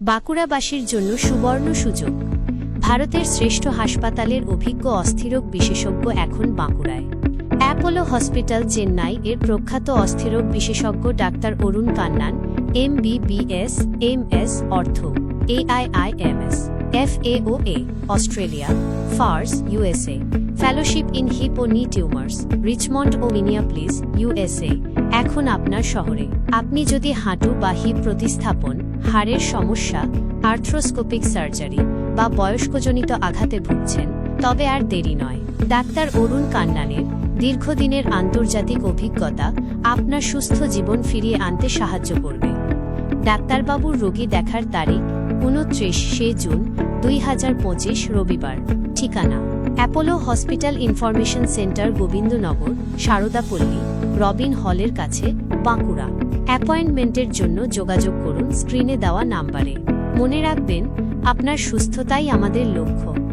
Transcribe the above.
বাঁকুড়াবাসীর জন্য সুবর্ণ সুযোগ। ভারতের শ্রেষ্ঠ হাসপাতালের অভিজ্ঞ অস্থিরোগ বিশেষজ্ঞ এখন বাঁকুড়ায়। অ্যাপোলো হসপিটাল চেন্নাই এর প্রখ্যাত অস্থিরোগ বিশেষজ্ঞ doctor Arun Kannan M BBS M S ortho, AIIMS. FAOA Australia farce USA fellowship in hip ও নি টিউমার্স রিচমন্ড ও মিনিয়াপ্লিস ইউএসএ এখন আপনার শহরে। আপনি যদি হাঁটু বা হিপ প্রতিস্থাপন, হাড়ের সমস্যা আর্থ্রোস্কোপিক সার্জারি বা বয়স্কজনিত আঘাতে ভুগছেন, তবে আর দেরি নয়। ডাক্তার অরুণ কান্নানের দীর্ঘদিনের আন্তর্জাতিক অভিজ্ঞতা আপনার সুস্থ জীবন ফিরিয়ে আনতে সাহায্য করবে। ডাক্তারবাবুর রোগী দেখার তারিখ উনত্রিশ সে জুন দুই হাজার পঁচিশ রবিবার। ঠিকানা, Apollo hospital information centre Gobindanagar Saradapalli Rabin হলের কাছে, বাঁকুড়া। অ্যাপয়েন্টমেন্টের জন্য যোগাযোগ করুন স্ক্রিনে দেওয়া নাম্বারে। মনে রাখবেন, আপনার সুস্থতাই আমাদের লক্ষ্য।